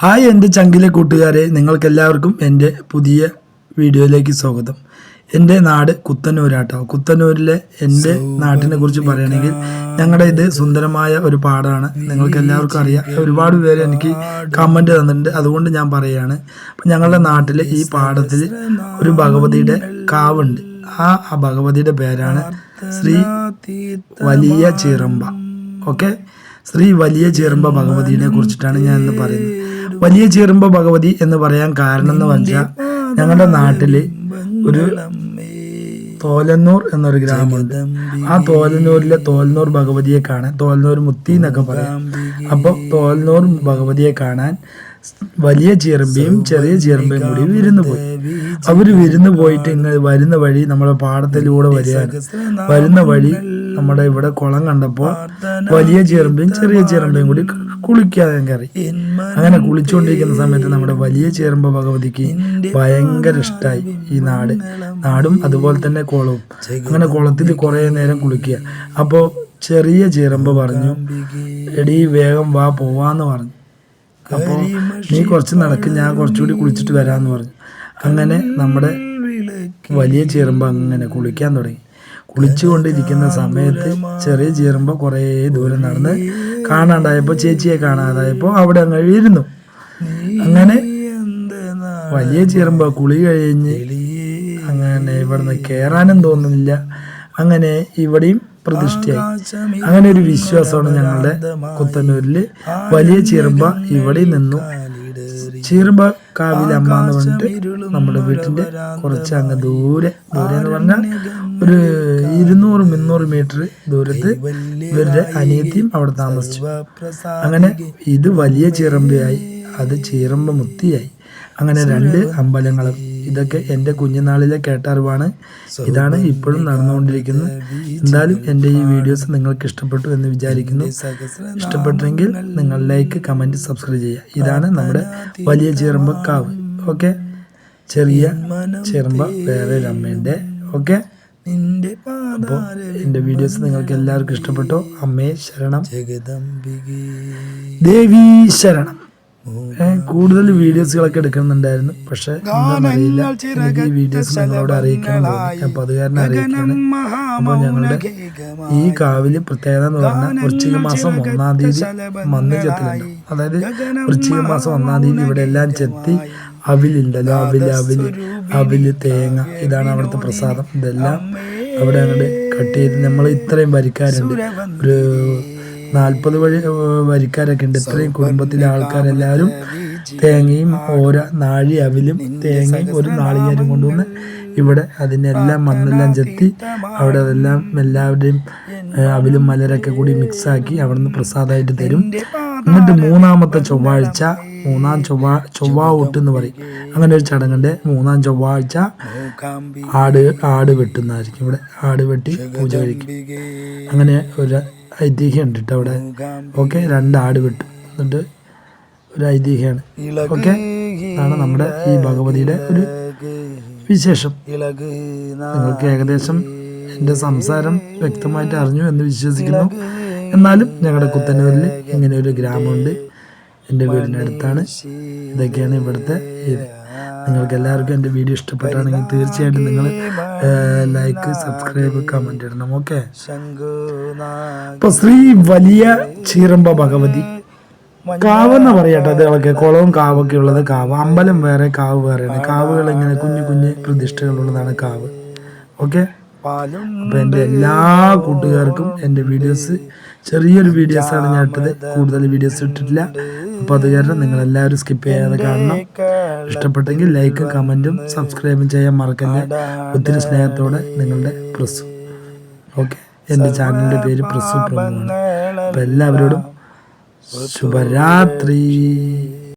Hi എന്റെ ചങ്കിലെ കൂട്ടുകാരെ നിങ്ങൾക്കെല്ലാവർക്കും എന്റെ പുതിയ വീഡിയോയിലേക്ക് സ്വാഗതം. എന്റെ നാട് കുത്തന്നൂരാട്ടോ. കുത്തന്നൂരിലെ എന്റെ നാട്ടിനെ കുറിച്ച് പറയുകയാണെങ്കിൽ ഞങ്ങളുടെ ഇത് സുന്ദരമായ ഒരു പാടാണ്. നിങ്ങൾക്ക് എല്ലാവർക്കും അറിയാം. ഒരുപാട് പേര് എനിക്ക് കമന്റ് തന്നിട്ടുണ്ട്. അതുകൊണ്ട് ഞാൻ പറയുകയാണ്. അപ്പം ഞങ്ങളുടെ നാട്ടിൽ ഈ പാടത്തിൽ ഒരു ഭഗവതിയുടെ കാവുണ്ട്. ആ ആ ഭഗവതിയുടെ പേരാണ് ശ്രീ വലിയ ചീറമ്പ. ഓക്കെ? ശ്രീ വലിയ ചീറമ്പ ഭഗവതിയെ കുറിച്ചിട്ടാണ് ഞാൻ ഇന്ന് പറയുന്നത്. വലിയ ചീറുമ്പ ഭഗവതി എന്ന് പറയാൻ കാരണം എന്ന് വെച്ചാൽ ഞങ്ങളുടെ നാട്ടിൽ ഒരു തോലന്നൂർ എന്നൊരു ഗ്രാമമുണ്ട്. ആ തോലന്നൂരിലെ തോൽനൂർ ഭഗവതിയെ കാണാൻ തോൽനൂർ മുത്തി എന്നൊക്കെ പറയാം. അപ്പോൾ തോൽനൂർ ഭഗവതിയെ കാണാൻ വലിയ ചീറമ്പയും ചെറിയ ചീറമ്പയും കൂടി വിരുന്ന് പോയി. അവർ വിരുന്ന് പോയിട്ട് ഇങ്ങനെ വരുന്ന വഴി നമ്മുടെ പാടത്തിലൂടെ വരികയാണ്. വരുന്ന വഴി നമ്മുടെ ഇവിടെ കുളം കണ്ടപ്പോൾ വലിയ ചേർമ്പയും ചെറിയ ചേർമ്പയും കൂടി കുളിക്കാതെ കയറി അങ്ങനെ കുളിച്ചുകൊണ്ടിരിക്കുന്ന സമയത്ത് നമ്മുടെ വലിയ ചേർമ്പ ഭഗവതിക്ക് ഭയങ്കര ഇഷ്ടമായി ഈ നാട്. നാടും അതുപോലെ തന്നെ കുളവും. അങ്ങനെ കുളത്തിൽ കുറേ നേരം കുളിക്കുക. അപ്പോൾ ചെറിയ ചീറമ്പ പറഞ്ഞു എടി വേഗം വാ പോവാന്ന് പറഞ്ഞു. അപ്പോൾ നീ കുറച്ച് നടക്കും ഞാൻ കുറച്ചുകൂടി കുളിച്ചിട്ട് വരാമെന്ന് പറഞ്ഞു. അങ്ങനെ നമ്മുടെ വലിയ ചീറമ്പ അങ്ങനെ കുളിക്കാൻ തുടങ്ങി. കുളിച്ചുകൊണ്ടിരിക്കുന്ന സമയത്ത് ചെറിയ ചീറുമ്പ കുറേ ദൂരം നടന്ന് കാണാണ്ടായപ്പോൾ ചേച്ചിയെ കാണാതായപ്പോൾ അവിടെ അങ്ങ് ഇരുന്നു അങ്ങനെ വലിയ ചീറുമ്പ കുളി കഴിഞ്ഞ് അങ്ങനെ ഇവിടുന്ന് കയറാനും തോന്നുന്നില്ല. അങ്ങനെ ഇവിടെയും പ്രതിഷ്ഠയായി. അങ്ങനെ ഒരു വിശ്വാസമാണ് ഞങ്ങളുടെ കുത്തന്നൂരിൽ വലിയ ചീറമ്പ ഇവിടെ നിന്നു. ചീറുമ്പ കാവിലെ അമ്മ എന്ന് പറഞ്ഞിട്ട് നമ്മുടെ വീട്ടിന്റെ കുറച്ച് അങ്ങ് ദൂരെ ദൂരെ എന്ന് പറഞ്ഞാൽ ഒരു ഇരുന്നൂറ് മുന്നൂറ് മീറ്റർ ദൂരത്ത് ഇവരുടെ അനിയത്തിയും അവിടെ താമസിച്ചു. അങ്ങനെ ഇത് വലിയ ചീറമ്പയായി. അത് ചീറമ്പ മുത്തിയായി. അങ്ങനെ രണ്ട് അമ്പലങ്ങളും ഇതൊക്കെ എന്റെ കുഞ്ഞുനാളിലെ കേട്ടറിവാണ്. ഇതാണ് ഇപ്പോഴും നടന്നുകൊണ്ടിരിക്കുന്നത്. എന്തായാലും എന്റെ ഈ വീഡിയോസ് നിങ്ങൾക്ക് ഇഷ്ടപ്പെട്ടു എന്ന് വിചാരിക്കുന്നു. ഇഷ്ടപ്പെട്ടെങ്കിൽ നിങ്ങൾ ലൈക്ക് കമന്റ് സബ്സ്ക്രൈബ് ചെയ്യുക. ഇതാണ് നമ്മുടെ വലിയ ചേർമ്പ കാവ് ഓക്കെ ചെറിയ ചേർമ്പ വേറെ അമ്മേന്റെ ഓക്കെ അപ്പോൾ എന്റെ വീഡിയോസ് നിങ്ങൾക്ക് എല്ലാവർക്കും ഇഷ്ടപ്പെട്ടോ? അമ്മേ ശരണം. ദേവി ശരണം. കൂടുതൽ വീഡിയോസുകളൊക്കെ എടുക്കുന്നുണ്ടായിരുന്നു. പക്ഷെ എന്താണെന്നറിയില്ല എനിക്ക് ഈ വീഡിയോസ് ഞങ്ങളോട് അറിയിക്കണം എന്ന് തോന്നി അപ്പൊ അത് കാരണം അറിയിക്കാണ് അപ്പോൾ ഞങ്ങളുടെ ഈ കാവിൽ പ്രത്യേകത എന്ന് പറഞ്ഞാൽ വൃശ്ചിക മാസം ഒന്നാം തീയതി മണ്ണ് ചെത്തലുണ്ട്. അതായത് വൃശ്ചിക മാസം ഒന്നാം തീയതി ഇവിടെ എല്ലാം ചെത്തി അവിലുണ്ടല്ലോ. അവിൽ അവിൽ അവിൽ തേങ്ങ. ഇതാണ് അവിടുത്തെ പ്രസാദം. ഇതെല്ലാം അവിടെ അങ്ങോട്ട് കട്ട് ചെയ്ത് നമ്മൾ ഇത്രയും വരിക്കാരുണ്ട് ഒരു നാൽപ്പത് വഴി വരിക്കാരൊക്കെ ഉണ്ട്. ഇത്രയും കുടുംബത്തിലെ ആൾക്കാരെല്ലാവരും തേങ്ങയും ഓരോ നാഴി അവിലും തേങ്ങയും ഒരു നാളികേരം കൊണ്ടുവന്ന് ഇവിടെ അതിനെല്ലാം മണ്ണെല്ലാം ചെത്തി അവിടെ അതെല്ലാം എല്ലാവരുടെയും അവിലും മലരൊക്കെ കൂടി മിക്സാക്കി അവിടുന്ന് പ്രസാദമായിട്ട് തരും. എന്നിട്ട് മൂന്നാമത്തെ ചൊവ്വാഴ്ച മൂന്നാം ചൊവ്വ ചൊവ്വാവൂട്ട് എന്ന് പറയും. അങ്ങനെ ഒരു ചടങ്ങുണ്ട് മൂന്നാം ചൊവ്വാഴ്ച ആട് ആട് വെട്ടുന്നതായിരിക്കും. ഇവിടെ ആട് വെട്ടി പൂജ കഴിക്കും. അങ്ങനെ ഒരു ഐതിഹ്യം ഉണ്ട് കേട്ടോ അവിടെ. ഓക്കെ രണ്ട് ആട് വെട്ടും. എന്നിട്ട് ഒരു ഐതിഹ്യമാണ്. ഓക്കെ അതാണ് നമ്മുടെ ഈ ഭഗവതിയുടെ ഒരു വിശേഷം. നിങ്ങൾക്ക് ഏകദേശം എന്റെ സംസാരം വ്യക്തമായിട്ട് അറിഞ്ഞു എന്ന് വിശ്വസിക്കുന്നു. എന്നാലും ഞങ്ങളുടെ കുത്തനൂരിൽ ഇങ്ങനെ ഒരു ഗ്രാമമുണ്ട്. എന്റെ വീടിന്റെ അടുത്താണ്. ഇതൊക്കെയാണ് ഇവിടുത്തെ ഇത്. നിങ്ങൾക്ക് എല്ലാവർക്കും എന്റെ വീഡിയോ ഇഷ്ടപ്പെട്ടാണെങ്കിൽ തീർച്ചയായിട്ടും നിങ്ങൾ ലൈക്ക് സബ്സ്ക്രൈബ് കമന്റ് ഇടണം. ഓക്കെ ഇപ്പൊ ശ്രീ വലിയ ചീറമ്പ ഭഗവതി. കാവ് എന്ന് പറയട്ടെ ഇതൊക്കെ. കുളവും കാവൊക്കെ ഉള്ളത് കാവ്. അമ്പലം വേറെ കാവ് വേറെയാണ് കാവുകൾ ഇങ്ങനെ കുഞ്ഞു കുഞ്ഞു പ്രതിഷ്ഠകളുള്ളതാണ് കാവ്. ഓക്കെ അപ്പൊ എന്റെ എല്ലാ കൂട്ടുകാർക്കും എന്റെ വീഡിയോസ് ചെറിയൊരു വീഡിയോസ് ആണ് ഞാൻ ഇട്ടത്. കൂടുതൽ വീഡിയോസ് ഇട്ടിട്ടില്ല. അപ്പൊ അത് കാരണം നിങ്ങൾ എല്ലാവരും സ്കിപ്പ് ചെയ്യാതെ കാണണം. ഇഷ്ടപ്പെട്ടെങ്കിൽ ലൈക്കും കമന്റും സബ്സ്ക്രൈബും ചെയ്യാൻ മറക്കല്ലേ. ഒത്തിരി സ്നേഹത്തോടെ നിങ്ങളുടെ പ്രസു. ഓക്കെ എന്റെ ചാനലിന്റെ പേര് പ്രസു പ്രമുഖാണ് അപ്പം എല്ലാവരോടും ശുഭരാത്രി.